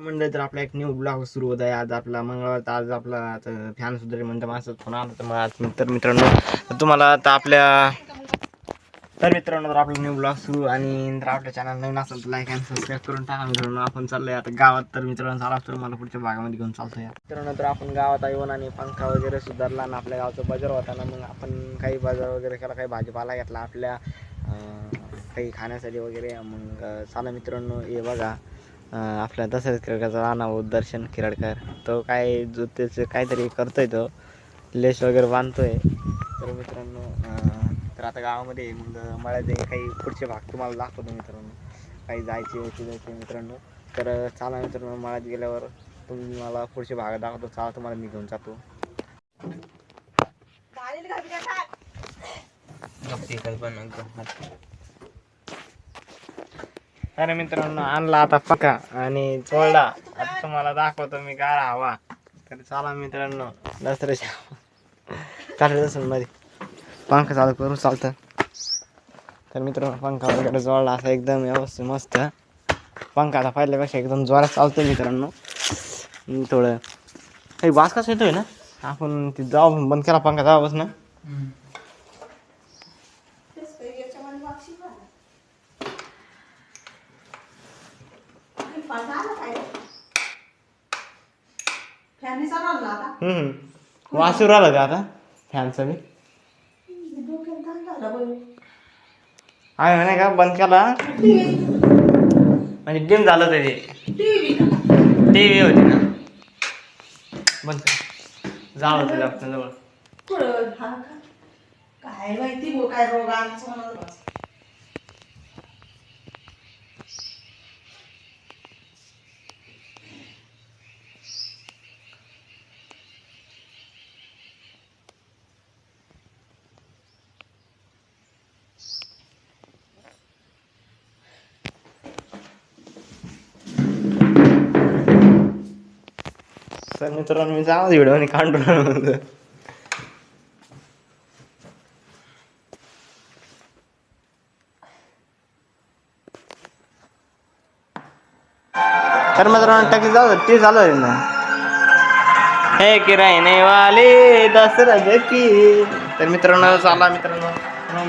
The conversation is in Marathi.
मंडळी तर आपला एक न्यू ब्लॉग सुरू होत आहे. आज आपला मंगळवार तर आज आपला फॅन सुद्धा म्हणतो माझं फोन आला तर मग आज तर मित्रांनो तुम्हाला आता आपल्या तर मित्रांनो तर आपला न्यू ब्लॉग सुरू आणि जर आपल्या चॅनल नवीन असेल तर लाईक आणि सबस्क्राईब करून टाका. मित्रांनो आपण चाललोय आता गावात. तर मित्रांनो चाला तर मला पुढच्या भागामध्ये घेऊन चालतोय. मित्रांनो तर आपण गावात येऊन आणि पंखा वगैरे सुधारला आणि आपल्या गावचा बाजार होता ना मग आपण काही बाजार वगैरे केला काही भाजीपाला घेतला आपल्या काही खाण्यासाठी वगैरे. मग चाला चला मित्रांनो हे बघा. आपल्या दसऱ्यात किरडकाचा राणा दर्शन किरडकर. तो काय जो त्याचं काहीतरी करतोय तो. लेस वगैरे बांधतोय. तर मित्रांनो तर आता गावामध्ये मग मळ्याचे काही पुढचे भाग तुम्हाला दाखवतो मित्रांनो. काही जायचे यायचे जायचे मित्रांनो. तर चला मित्रांनो मळ्यात गेल्यावर तुम्ही मला पुढचे भाग दाखवतो. चला तुम्हाला मी घेऊन जातो. अरे मित्रांनो आणला आता पका आणि चोळला आता तुम्हाला दाखवतो मी काय हवा. तर चला मित्रांनो दसऱ्याच्या चालत असेल मध्ये. पंखा चालू करून चालतं. तर मित्रांनो पंखा वगैरे जोडला असा एकदम व्यवस्थित मस्त. पंखा आता पाहिल्यापेक्षा एकदम जोरात चालतो मित्रांनो. थोडं. काही वास कसा येतोय ना? आपण ती जाऊ बंद केला पंखा ना फॅननी चालवलं आता. हम्म वास येऊ राहिला का आता फॅनचा बी डोक्यात झाला बाई. आहे म्हणे का बंद केला? म्हणजे डिम झालं का? TV. होती ना. बंद जावं होतं डॉक्टर जवळ. कुठं? हा का? काय माहिती गो काय रोग आला समजलं तर मित्रांनो मी जावं व्हिडिओ आणि काढून राहिलो. तर मित्रांनो टाकी जाऊ ती चालू आहे ना. हे किरायने वाले दसरथ की तर मित्रांनो चाला मित्रांनो. मग